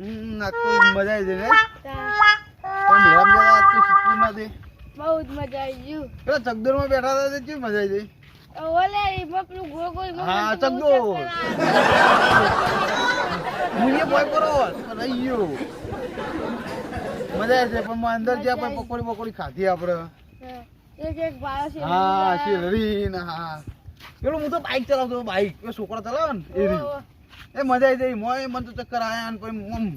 મજા આવી ને. પણ મેળામાં જરા આજ શીખવું નથી બહુ જ મજા આવી ગયું. પેલા ચકદોરમાં બેઠા હતા કેવી મજા આવી જાય ઓલે એમાં પેલું ગોળ ગોળ હા, ચકદોર. ચક્કર બોય કરો રહી ગયો. મજા આવી જાય પણ માં અંદર જ્યાં પણ પકોડી પકોડી ખાધી આપણે છે હા હા. પેલું હું તો બાઈક ચલાવતો બાઈક છોકરા ચલાવે ને એ રીત. એ મજા આવી જાય. મોય મન તો ચક્કર આયા ને કોઈ હતું.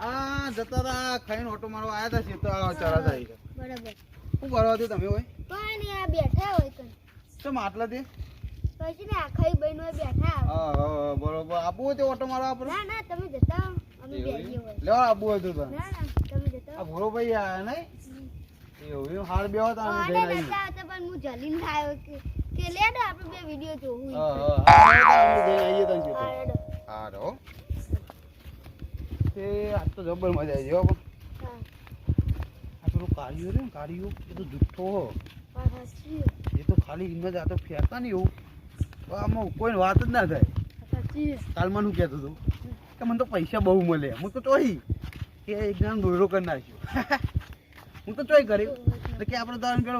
આ જતા હતા ખાઈને ઓટો મારવા આવ્યા હતા સીતા ચરા જાય બરાબર શું કરવા તમે હોય નહીં આ બેઠા હોય? તો ચમ આટલાથી પછી ને આખાઈ બહેનો બેઠા હા હા બરોબર. આબુ હોય તો ઓટો મારવા આપણે? ના ના તમે જતા અમે બેસીએ હોય લેવા આપવું હતું તો ના ના તમે જતા આ ભોરો ભાઈ આયા નહીં? એવું હાર બે હતા અમે આને જઈને નતા પણ હું જલીને આવ્યો કે લેડો આપણે બે વીડિયો જોવું હા હા. તને હા હા તે તો જબર મજા આવી ગયો આ પેલું એ તો જુઠ્ઠો હો. હા એ તો ખાલી એમ જ આ તો નહીં એવું. આમાં કોઈ વાત જ ના થાય. કાલમાં શું કહેતો હતું કે મને તો પૈસા બહુ મળે. હું તો ચોઈ કે એક જણ દોરો કરી નાખ્યો. હું તો ચોઈ કર્યું. કે આપણે તો એમ કે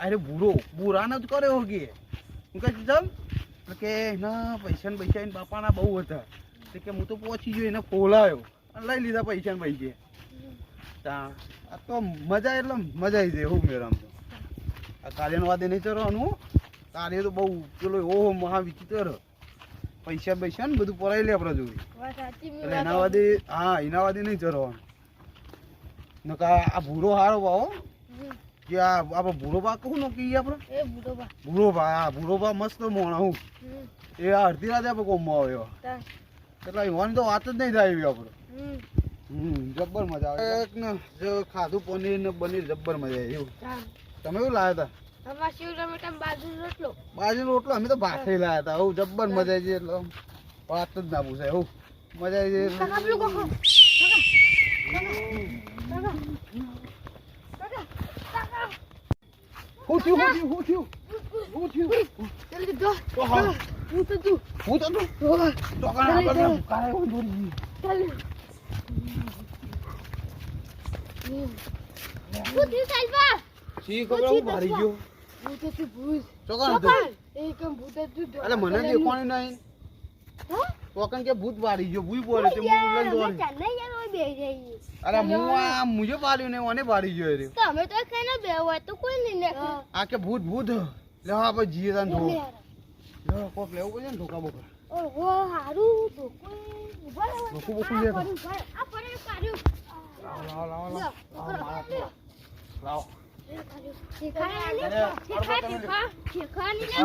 અરે ભૂરો ન જ કર્યો કે? હું કહે ચાલ. કે ના પૈસા ને પૈસા એના બાપાના બહુ હતા. એટલે કે હું તો પહોંચી ગયો એને ફોલાયો અને લઈ લીધા પૈસા ને પૈસે. આ તો મજા એટલે મજા આવી જાય એવું મેરામ તો. આ કાર્યનો વાદે નહીં ચરવાનું કાર્ય તો બહુ પેલો ઓહો મહા વિચિત્ર પૈસા પૈસા ને બધું પરાઈ લે આપણે એટલે એના વાદે હા એના વાદે નહીં ચરવાનું નકા આ ભૂરો હારો ભાવ. કે આ આપણે ભૂરોભા કહું ને કહીએ આપણે? એ બુડો બા. ભૂરો ભા હા ભૂરો મસ્ત મોણા હું. એ આ અડધી રાતે આપણે કોમમાં આવ્યો. એટલે એવાની તો વાત જ નહીં થાય એવી આપણે. હમ. જબ્બર મજા આવે. એક ને જો ખાધું પનીર ને પનીર જબ્બર મજા આવી એવું. તમે એવું લાવ્યા હતા? આમાં બાજુ રોટલો. અમે તો ભાખરી લાવ્યા હતા. એવું જબ્બર મજા આવી જાય એટલે વાત જ ના પૂછાય. એવું મજા આવી જાય કાકા એટલે પેલું કાકા કાકા કાકા કાકા હું થયું હું થયું હું થયું હું થયું તો હા. હું તો તું હું તો તું ચાલી આપણે જાઓ. કાંઈ એવું દોરી ચાલ હું થયું સાલવા સી ખબર હું મારી ગયો હું તો તું ભૂત ચોકન હતું એકમ ભૂત હતું એટલે મને દેખવાનું નહીં ચોકન કે ભૂત મારી ગયો ભૂઈ બોલે તે હું લઈને દોડી અરે હું આ મુજે પાડ્યું ને ઓને પાડી ગયો રે તમે તો ખાને બે હોય તો કોઈ નહીં ને. આ કે ભૂત ભૂત. લે હા આપણે જીએ તાન ધો લે કોક લેવું પડે ને ધોકા બોકા. ઓહો હારું કોઈ ઊભા રહો. ધોકું બોકું લે આ પડે કાઢ્યું લાવ લાવ લાવ લાવ. લાવ. અરે, અરે,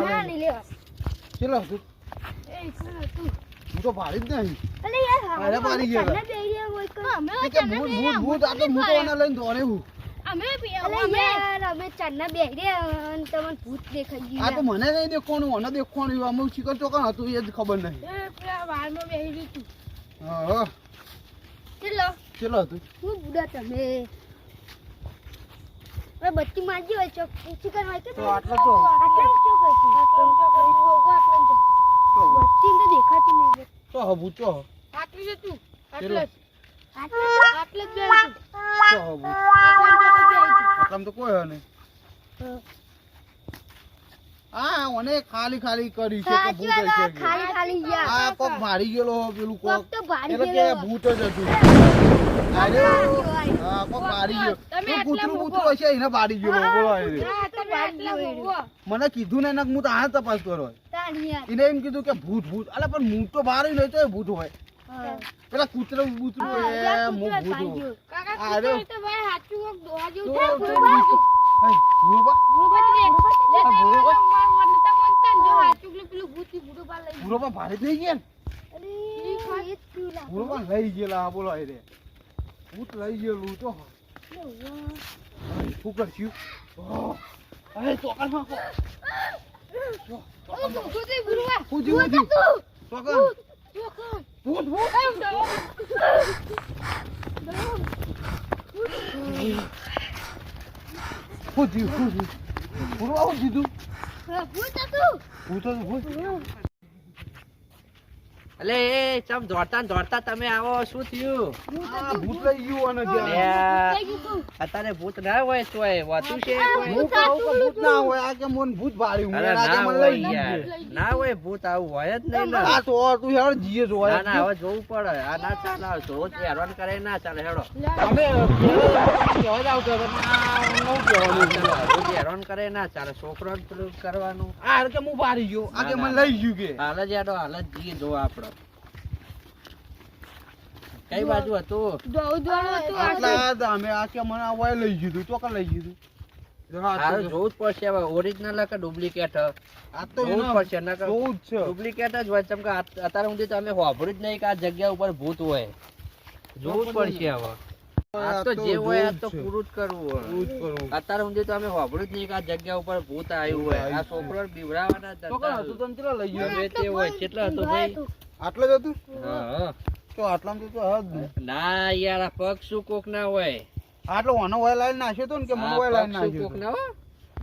અરે. ચલો તું? હું તો પાડી જ નહીં. અલે યાર, અરે, પાડી ગયો. મને દેખવાનું મને દેખવાનું અમુક શિકર ચોકન હતું એ જ ખબર નહીં. ચલો. ચલો હતું. હું બુડા તમે. હવે બત્તી મારજી હોય ચોક ચિકન હોય કે તો આટલો તો. આટલો ચોક હશે. આટલો ચોક બત્તી તો દેખાતી નહીં. તો હબુ તો આટલું જ હતું? આટલે આટલે જ તો આટલામાં તો કોઈ ખાલી ખાલી કરી છે કે ભૂત હશે ખાલી ખાલી ગયા. આ કોક મારી ગયેલો પેલું કોક. કોક તો ભારી એટલે કે ભૂત જ હતું. અરે હા કોક મારી ગયો તમે કૂતરું કૂતરું હશે એને બારી બોલો આટલા ભોગવો. મને કીધું ને એને હું તો આ તપાસ કરો. તાણી એને એમ કીધું કે ભૂત ભૂત. અલા પણ હું તો બહાર નહીં તો ભૂત હોય. પેલા કૂતરો કૂતરું એ યાર, ભૂતો કૂતરો તો ભાઈ હાચું કોક દોવા જેવું તો- થાય. તો ભૂત બીજું- ભૂરો બા? ભૂત લે, તે પેલા માર વનતા વનતા જો હાચું પેલું પેલું ભૂતી પાર લઈ ભૂરો બા ભારે થઈ ગયા ને અરે, એ જ થયું ભૂરો બા લઈ ગયેલા આ બોલો રે ભૂત લઈ ગયેલું તો શું કરશું અરે ચોકનમાં કો. ચો, ઓ, ચોકનમાં. ભૂત રે, ભૂરવા. શું થયું, શું ભૂત હતું. ચોકન. ભૂત, ચોકન. ભૂત ભૂત એમ દો. શું થયું શું થયું ભૂરો બા શું કીધું હા, ભૂત હતું. ભૂત હતું ભૂત એટલે એ ચમ દોડતા દોડતા તમે આવો શું થયું? ભૂત લઈ ગયું અને તું. અત્યારે ભૂત ના હોય તોય વાતું છે હું કહું કે ભૂત ના હોય આ કે મન ભૂત ભાડ્યું અરે આજે ના મને લઈ ગયું ના હોય. ભૂત આવું હોય જ નહીં ને આ તો તું હેડ જીએ જો ના ના હવે જોવું પડે. આ ના ચાલે હવે રોજ હેરાન કરે ના ચાલે હેડો. તમે કહેવા જાવ તો નવું કહેવાનું રોજ હેરાન કરે ના ચાલે. છોકરો કરવાનું. આ કે હું ભારી ગયો. આ કે મને લઈ ગયું કે? હાલ જ હેડો હાલ જ જીએ જો આપડે. કઈ બાજુ હતું? દોડું દોડું હતું આટલા અમે આ કે મને આ લઈ ગયું તું ચોકા લઈ ગયું જોવું જ પડશે હવે. ઓરિજિનલ કે ડુપ્લિકેટ આ તો જોવું પડશે નકર જોવું જ છે. ડુપ્લિકેટ જ હોય ચમ કે અત્યારે સુધી તમે હોભળ્યું જ નહીં કે આ જગ્યા ઉપર ભૂત હોય. જોવું જ પડશે હવે. આ તો જે હોય આ તો જોવું જ છે. પૂરું જ કરવું હોય. અત્યારે સુધી તો અમે હોભળ્યું જ નહીં કે આ જગ્યા ઉપર ભૂત આવ્યું હોય. આ છોકરો બીવડાવવાના જ ચોકા હતું? તને કેટલા લઈ ગયું? ગમે તે હોય કેટલા હતું ભાઈ? આટલે જ હતું? હા, હા. તો આટલામાં તો હદ ના યાર આ પગ શું કોક ના હોય આટલો ઓનો હોય લાઈન નાખ્યો તો ને કે મને હોય લાઈન નાખ્યો કોક ના હોય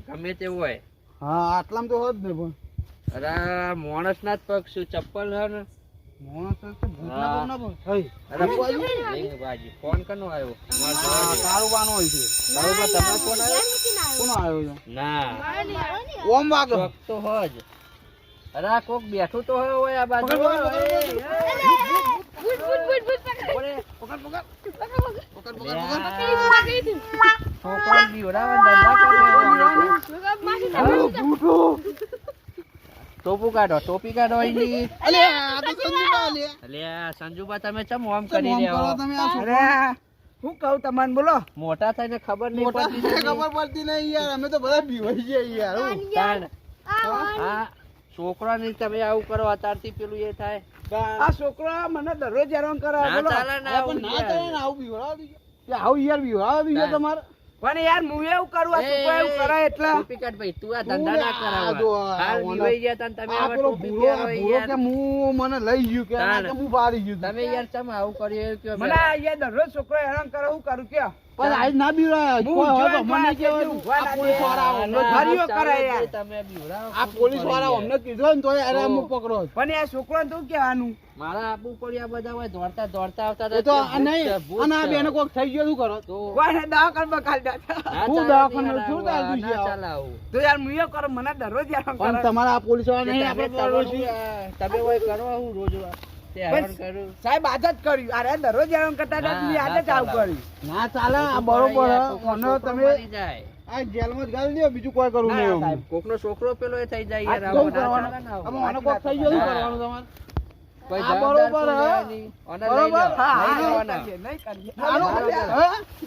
ગમે તે હોય હા આટલામાં તો હદ ને પણ અરે માણસ ના જ પગ શું ચપ્પલ હે ને માણસ તો ભૂતના હા. પગ ના પગ. અરે બાજી ફોન કનો આવ્યો તારું બાનો હોય છે બરોબર તમારો ફોન આવ્યો કોનો આવ્યો ના ઓમ વાગે તો હજ અરે કોક બેઠું તો હોય આ બાજુ પકડ, પકડ, પકડ, ભૂત ભૂત ભૂત ભૂત પકડ. ઓરે, પકડ પકડ. પકડ પકડ. લ્યા, પકડી છોકરાને બીવડાવવાના ધંધા કરે. અરે ભૂતો ટોપું કાઢો ટોપી કાઢો એની અલે આ તો સંજુબા લે અલ્યા સંજુબા તમે ચમ ઓમ કરી રહ્યા તમે આ છોકરો? હું કહું તમને બોલો. મોટા થઈને ખબર નહીં પડતી ખબર પડતી નહીં યાર. અમે તો બધા બીવાઈ ગયા યાર હું. તાણ. આ છોકરાને તમે આવું કરો અત્યારથી પેલું એ થાય. આ છોકરા મને દરરોજ હેરાન કરે બોલો. આવું પણ ના યાર. કરે ને આવું બીવડાવી દીધું. આવું યાર બીવડાવી દીધું તમારે. પણ યાર હું એવું કરું આ છોકરો એવું કરે એટલે. ટિકટ ભાઈ તું આ ધંધા ના કરાવ હાલ ગયા તા તમે આ પેલો ભૂલો યાર. કે હું મને લઈ ગયું કે. કે હું બારી ગયું તમે યાર તમે આવું કર્યું કે મને અહીંયા યાર દરરોજ છોકરો હેરાન કરે હું કરું કયો? પણ આજ ના બીવડાયા. હું મને આ પોલીસવાળા ના, અમને ના, ફર્યો ચાલે કરે યાર. તમે બીવડાવો, આ પોલીસવાળા અમને કીધું ને તોય અરે તો. પકડો પણ આ છોકરો શું કહેવાનું? મારા આબુ પડ્યા બધા હોય દોડતા દોડતા આવતા તો નહીં અને આ બેને કોક થઈ ગયો શું કરો? તો કોઈને દવાખાને બકાલ દે ના શું ચાલે દવાખાને? યાર, છે. તો હું એવું મને દરરોજ હેરાન પણ તમારા આ પોલીસવાળા નહીં તમે આપણે તમે હોય કરો હું રોજ કરું. સાહેબ આજ જ કર્યું. અરે દરરોજ હેરાન કરતા હતા આજે જ આવું. કર્યું. ના ચાલે આ બરોબર છોકરો તમે આ જેલમાં જ ગાળી દો બીજું કોઈ કરવું નહીં સાહેબ. કોકનો છોકરો પેલો એ થઈ જાય યાર, આવું કરવાનું? આમાં આને કોક થઈ ગયો કરવાનું તમારે? આ બરોબર બરોબર? હા. નહીં કરીએ, નહીં?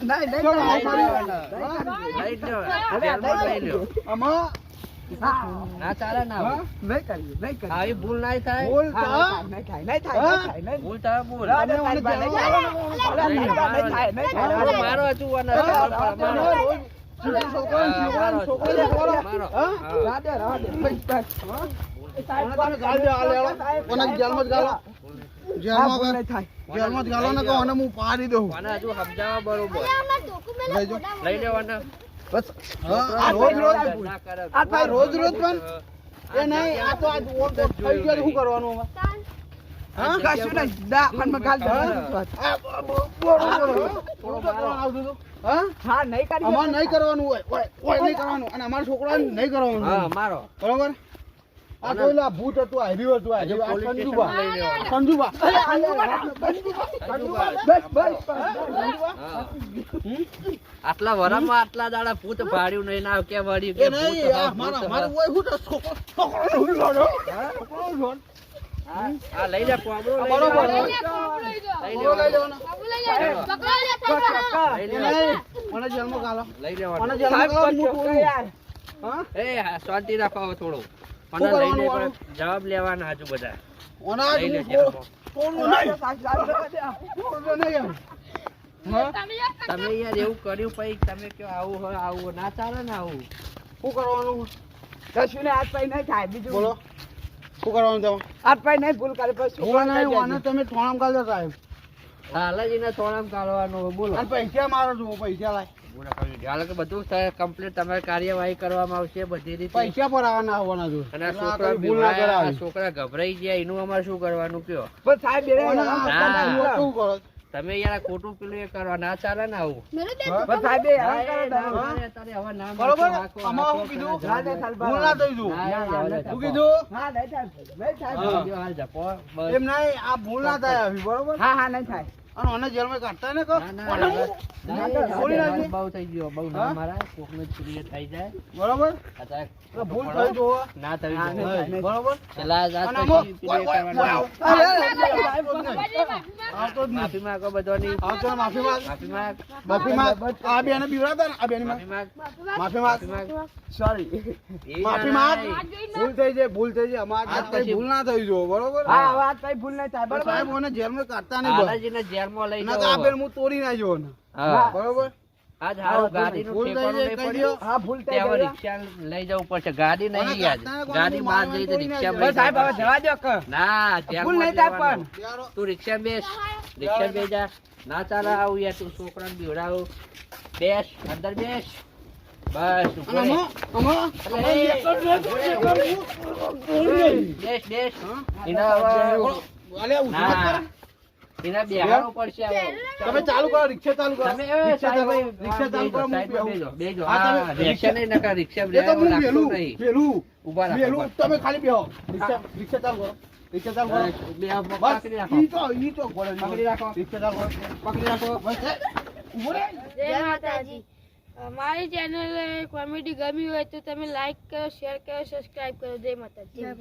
નહીં, નહીં ના ચાલે ના નહીં કરીએ, નહીં કરીએ. આવી ભૂલ ના થાય થાય, નહીં થાય, નહીં થાય, નહીં ભૂલ થાય ભૂલ મારો હજુ જેલમાં કહો અને હું પાડી દઉં હજુ સમજાવવા બરોબર લઈ લેવાના બસ આ રોજ રોજ આ ભાઈ રોજ રોજ પણ એ નહીં આ તો આજ ઓમ તો થઈ ગયો શું કરવાનું હવે? હા? કશું નહીં. હો? કરવાનું આવતું હા? હા નહીં અમારે નહીં કરવાનું હોય ઓય, ઓય નહીં કરવાનું અને અમારા છોકરા નહીં કરવાનું મારો બરોબર આ કોઈલા ભૂત હતું આવ્યું હતું આ સંજુબા. સંજુબા સંજુબા. બસ બસ બસ. હા. આટલા વરામાં આટલા દાડા ભૂત ભાડ્યું નહીં ના કે વળ્યું કે નહીં આ લઈ લે કોબરો લઈ લેવાનો. લઈ શાંતિ રાખો થોડું. મને લઈ પણ જવાબ લેવાના હજુ બધા. ઓના તમે યાર એવું કર્યું પછી તમે કયો આવું હોય આવું હોય. ના ચાલે ને આવું. શું કરવાનું? કશું ને હાથ પાય નહીં થાય. બીજું બોલો. શું કરવાનું તમે? હાથ પાય નહીં ભૂલ કરે પછી નહીં આને તમે થોણામ કાઢો સાહેબ હાલ જ થોડામ કાઢવાનું બોલો. પૈસા મારો છું પૈસા લાય. હાલો કે બધું કમ્પ્લીટ તમારે કાર્યવાહી કરવામાં આવશે બધી રીતે પૈસા પર આવવાના આવવાના જો અને આ એટલે આ છોકરા કઈ ભૂલ ના બીવડાયા, આ કરાવી. છોકરા ગભરાઈ ગયા એનું અમારે શું કરવાનું કયો પણ સાહેબ. તમે શું કરો? તમે યાર ખોટું પેલું એ કરવા ના ચાલે ને આવું? પણ સાહેબ એ ના, હવે બરોબર? હું કીધું? જવા ભૂલ ના થઈ જવું. ના, યાર, જવા દે, શું જપો. કીધું હા નહીં સાહેબ નહીં સાહેબ હા, જો હાલ જપો. બસ. એમ નહીં આ ભૂલ ના થાય બરોબર હા હા નહીં થાય અને જેલમાં કાઢતા ને કહો ના, ના, કોને? ના, ના, ના, છોડી ના, બહુ થઈ ગયો બહુ ના મારા કોકનો ચૂરીએ થઈ જાય. બરોબર? અત્યારે ભૂલ થઈ ના. બરોબર? જ. માફી માંગો બધાની. આવતો માફી માંગ. માફી માંગ. માફી માંગ. આ બેને બીવડાવતા ને આ બેને માફી માંગ. માફી માંગ. સોરી માફી માંગ. ભૂલ થઈ જાય ભૂલ થઈ જાય. અમારે ભૂલ ના થઈ જો બરોબર? હા કઈ ભૂલ નહીં થાય સાહેબ બરાબર મને જેલમાં કાઢતા નહીં જેલમાં લઈ ના આ બેન હું તોડી ના જો હા. બરોબર? આજ હારો ગાડી નું ઠેકાણું નહીં પડ્યો હા ભૂલ થઈ રિક્ષા લઈ જવું પડશે ગાડી નહીં કોને ગાડી બહાર જઈ તો રિક્ષા બસ સાહેબ હવે જવા દો કે ના ભૂલ નહીં થાય પણ તું રિક્ષા બેસ. રિક્ષા બે જા. ના ચાલે આવું યાર તું છોકરાને બીવડાવ. બેસ અંદર બેસ. બસ બેસ બેસ એના એના બેહાડવું પડશે તમે ચાલુ કરો રિક્ષા ચાલુ કરો. તમે રિક્ષા ચાલુ કરો. રિક્ષા ચાલુ કરો હું સાઈડમાં બેહું. બેજો, બેજો. હા, રિક્ષા નહીં નકર રિક્ષા એ તો હું રાખતો વહેલું નહીં. વહેલું ઊભા રાખો, વહેલું તમે ખાલી બેહો. રિક્ષા રિક્ષા ચાલુ કરો. રિક્ષા ચાલુ કરો. બસ, બે હાથ બસ પકડી રાખો. ઈ તો ઈ તો પકડી રાખો. રિક્ષા ચાલુ કરો. પકડી રાખો. બસ એ, ઊભો જય માતાજી. અમારી ચેનલ કોમેડી ગમી હોય તો તમે લાઈક કરો શેર કરો સબસ્ક્રાઇબ કરો. જય માતાજી.